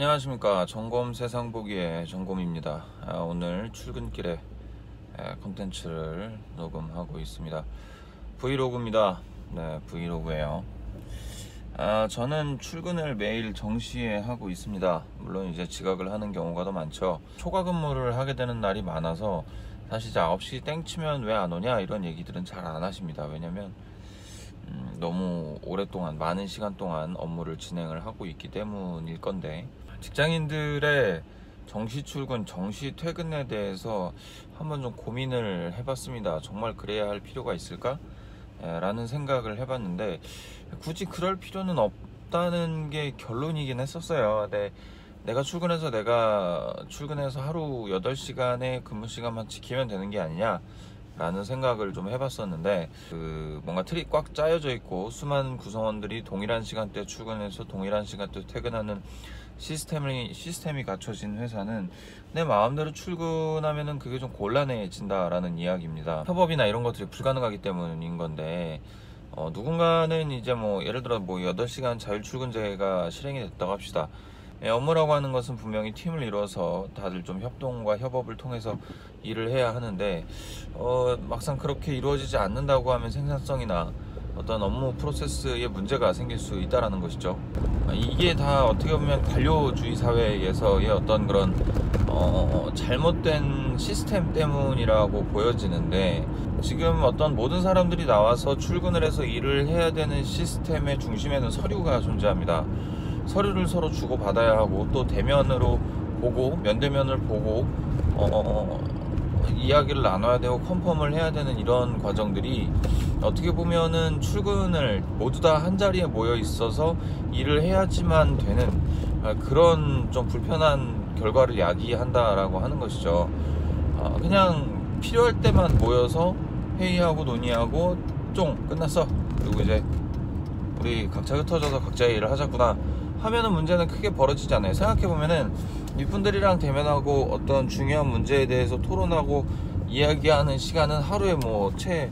안녕하십니까. 점검 세상 보기의 점검입니다. 아, 오늘 출근길에 컨텐츠를 녹음하고 있습니다. 브이로그입니다. 네 브이로그예요. 아, 저는 출근을 매일 정시에 하고 있습니다. 물론 이제 지각을 하는 경우가 더 많죠. 초과 근무를 하게 되는 날이 많아서 사실 이제 9시 땡치면 왜 안 오냐 이런 얘기들은 잘 안 하십니다. 왜냐면 음, 너무 오랫동안 많은 시간 동안 업무를 진행을 하고 있기 때문일 건데 직장인들의 정시 출근, 정시 퇴근에 대해서 한번 좀 고민을 해봤습니다. 정말 그래야 할 필요가 있을까? 라는 생각을 해봤는데 굳이 그럴 필요는 없다는 게 결론이긴 했었어요. 네, 내가 출근해서 내가 출근해서 하루 8시간의 근무 시간만 지키면 되는 게 아니냐 라는 생각을 좀 해봤었는데 그 뭔가 틀이 꽉 짜여져 있고 수많은 구성원들이 동일한 시간대 출근해서 동일한 시간대 퇴근하는 시스템이 시스템이 갖춰진 회사는 내 마음대로 출근하면은 그게 좀 곤란해진다라는 이야기입니다. 협업이나 이런 것들이 불가능하기 때문인 건데 어, 누군가는 이제 뭐 예를 들어 뭐 8시간 자율 출근제가 실행이 됐다고 합시다. 예, 업무라고 하는 것은 분명히 팀을 이루어서 다들 좀 협동과 협업을 통해서 일을 해야 하는데 어, 막상 그렇게 이루어지지 않는다고 하면 생산성이나 어떤 업무 프로세스에 문제가 생길 수 있다라는 것이죠. 아, 이게 다 어떻게 보면 관료주의 사회에서의 어떤 그런 어, 잘못된 시스템 때문이라고 보여지는데 지금 어떤 모든 사람들이 나와서 출근을 해서 일을 해야 되는 시스템의 중심에는 서류가 존재합니다. 서류를 서로 주고 받아야 하고 또 대면으로 보고 면대면을 보고 어, 어, 어, 이야기를 나눠야 되고 컨펌을 해야 되는 이런 과정들이 어떻게 보면은 출근을 모두 다 한 자리에 모여 있어서 일을 해야지만 되는 아, 그런 좀 불편한 결과를 야기한다라고 하는 것이죠. 아, 그냥 필요할 때만 모여서 회의하고 논의하고 쫑 끝났어. 그리고 이제 우리 각자 흩어져서 각자의 일을 하자꾸나 하면은 문제는 크게 벌어지지 않아요. 생각해보면은 이분들이랑 대면하고 어떤 중요한 문제에 대해서 토론하고 이야기하는 시간은 하루에 뭐채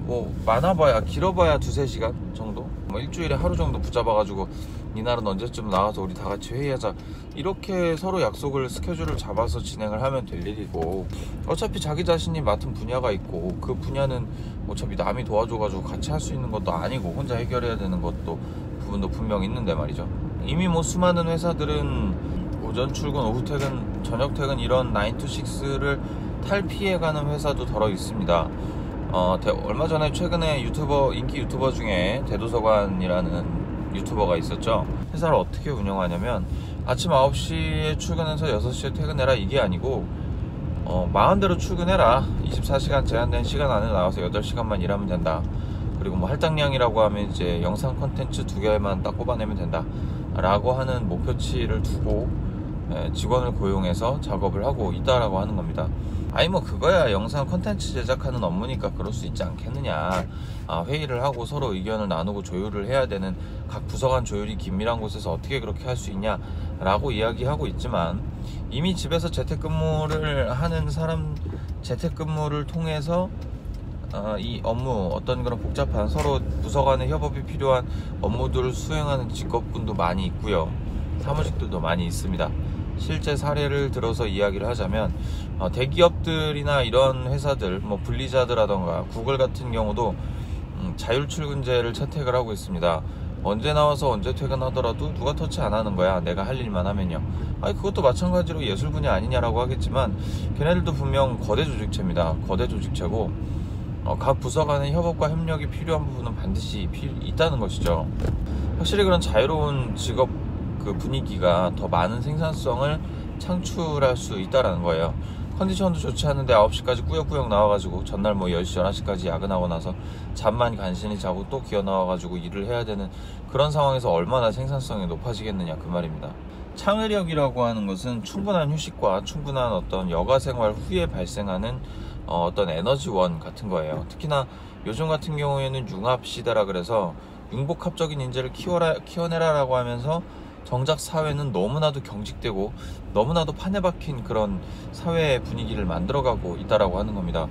뭐 많아봐야 길어봐야 두세 시간 정도? 뭐 일주일에 하루 정도 붙잡아가지고 이날은 언제쯤 나와서 우리 다 같이 회의하자. 이렇게 서로 약속을 스케줄을 잡아서 진행을 하면 될 일이고 어차피 자기 자신이 맡은 분야가 있고 그 분야는 어차피 남이 도와줘가지고 같이 할 수 있는 것도 아니고 혼자 해결해야 되는 것도 부분도 분명 있는데 말이죠 이미 뭐 수많은 회사들은 오전 출근 오후 퇴근 저녁 퇴근 이런 9 to 6를 탈피해가는 회사도 더러 있습니다 어, 대, 얼마 전에 최근에 유튜버 인기 유튜버 중에 대도서관이라는 유튜버가 있었죠. 회사를 어떻게 운영하냐면 아침 9시에 출근해서 6시에 퇴근해라 이게 아니고 어, 마음대로 출근해라. 24시간 제한된 시간 안에 나와서 8시간만 일하면 된다. 그리고 뭐 할당량이라고 하면 이제 영상 컨텐츠 두 개만 딱 뽑아내면 된다. 라고 하는 목표치를 두고 예, 직원을 고용해서 작업을 하고 있다라고 하는 겁니다. 아니 뭐 그거야 영상 컨텐츠 제작하는 업무니까 그럴 수 있지 않겠느냐 아, 회의를 하고 서로 의견을 나누고 조율을 해야 되는 각 부서 간 조율이 긴밀한 곳에서 어떻게 그렇게 할 수 있냐 라고 이야기하고 있지만 이미 집에서 재택근무를 하는 사람 재택근무를 통해서 어, 이 업무 어떤 그런 복잡한 서로 부서 간의 협업이 필요한 업무들을 수행하는 직업군도 많이 있고요 사무직들도 많이 있습니다 실제 사례를 들어서 이야기를 하자면 어, 대기업들이나 이런 회사들 뭐 분리자드라던가 구글 같은 경우도 음, 자율 출근제를 채택을 하고 있습니다. 언제 나와서 언제 퇴근하더라도 누가 터치 안 하는 거야. 내가 할 일만 하면요. 아니 그것도 마찬가지로 예술 분야 아니냐라고 하겠지만 걔네들도 분명 거대 조직체입니다. 거대 조직체고 어, 각 부서 간의 협업과 협력이 필요한 부분은 반드시 필, 있다는 것이죠. 확실히 그런 자유로운 직업 그 분위기가 더 많은 생산성을 창출할 수 있다라는 거예요. 컨디션도 좋지 않은데 9시까지 꾸역꾸역 나와가지고 전날 뭐 10시, 11시까지 야근하고 나서 잠만 간신히 자고 또 기어 나와가지고 일을 해야 되는 그런 상황에서 얼마나 생산성이 높아지겠느냐 그 말입니다. 창의력이라고 하는 것은 충분한 휴식과 충분한 어떤 여가 생활 후에 발생하는 어, 떤 에너지원 같은 거예요. 특히나 요즘 같은 경우에는 융합 시대라 그래서 융복합적인 인재를 키워라, 키워내라라고 하면서 정작 사회는 너무나도 경직되고 너무나도 판에 박힌 그런 사회 분위기를 만들어가고 있다라고 하는 겁니다.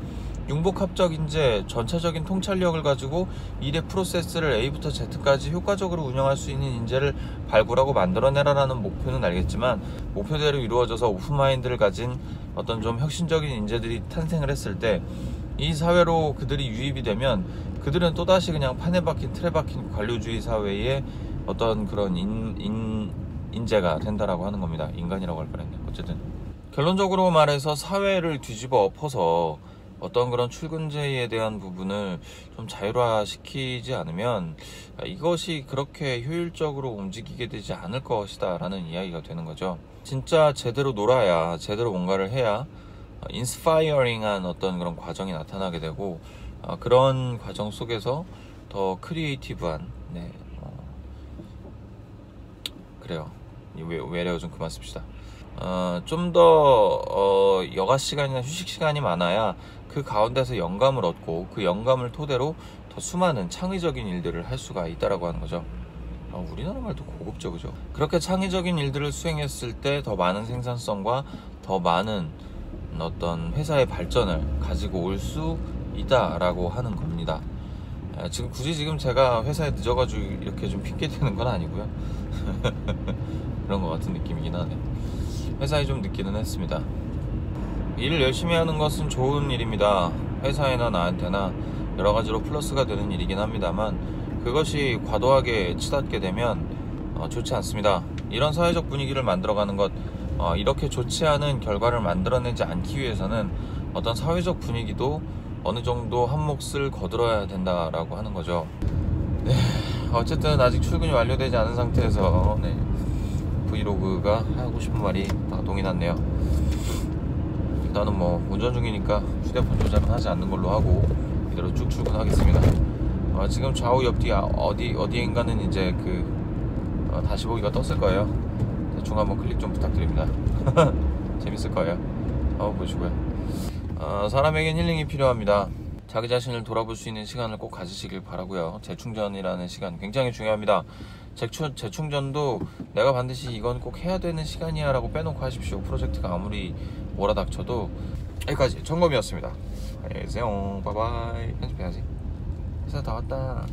융복합적 인재 전체적인 통찰력을 가지고 일의 프로세스를 A부터 Z까지 효과적으로 운영할 수 있는 인재를 발굴하고 만들어내라라는 목표는 알겠지만 목표대로 이루어져서 오픈마인드를 가진 어떤 좀 혁신적인 인재들이 탄생을 했을 때 이 사회로 그들이 유입이 되면 그들은 또다시 그냥 판에 박힌 틀에 박힌 관료주의 사회의 어떤 그런 인, 인, 인재가 된다라고 하는 겁니다. 인간이라고 할 뻔했네. 어쨌든 결론적으로 말해서 사회를 뒤집어 엎어서 어떤 그런 출근제에 대한 부분을 좀 자율화시키지 않으면 이것이 그렇게 효율적으로 움직이게 되지 않을 것이다 라는 이야기가 되는 거죠. 진짜 제대로 놀아야 제대로 뭔가를 해야 인스파이어링한 어떤 그런 과정이 나타나게 되고 어, 그런 과정 속에서 더 크리에이티브한 네, 어, 그래요. 외래어 좀 그만 씁시다. 어, 좀더 어, 여가 시간이나 휴식 시간이 많아야 그 가운데서 영감을 얻고 그 영감을 토대로 더 수많은 창의적인 일들을 할 수가 있다라고 하는 거죠. 어, 우리나라 말도 고급져 그죠? 그렇게 창의적인 일들을 수행했을 때 더 많은 생산성과 더 많은 어떤 회사의 발전을 가지고 올 수 있다라고 하는 겁니다. 에, 지금 굳이 지금 제가 회사에 늦어가지고 이렇게 좀 핑계 대는 건 아니고요. 그런 것 같은 느낌이긴 하네. 회사에 좀 늦기는 했습니다. 일을 열심히 하는 것은 좋은 일입니다. 회사에나 나한테나 여러 가지로 플러스가 되는 일이긴 합니다만 그것이 과도하게 치닫게 되면 어, 좋지 않습니다. 이런 사회적 분위기를 만들어가는 것 어, 이렇게 좋지 않은 결과를 만들어내지 않기 위해서는 어떤 사회적 분위기도 어느 정도 한 몫을 거들어야 된다라고 하는 거죠. 네, 어쨌든 아직 출근이 완료되지 않은 상태에서 네, 브이로그가 하고 싶은 말이 다 동이 났네요. 일단은 뭐 운전 중이니까 휴대폰 조작은 하지 않는 걸로 하고 이대로 쭉 출근하겠습니다. 어, 지금 좌우 옆뒤 아, 어디 어디인가는 이제 그 어, 다시 보기가 떴을 거예요. 대충 한번 클릭 좀 부탁드립니다. 재밌을 거예요. 한번 보시고요. 어, 사람에겐 힐링이 필요합니다. 자기 자신을 돌아볼 수 있는 시간을 꼭 가지시길 바라고요. 재충전이라는 시간 굉장히 중요합니다. 재충, 재충전도 내가 반드시 이건 꼭 해야 되는 시간이야 라고 빼놓고 하십시오. 프로젝트가 아무리 몰아닥쳐도 여기까지 점검이었습니다. 안녕히 계세요. 바이바이. 편집해야지. 회사 다 왔다.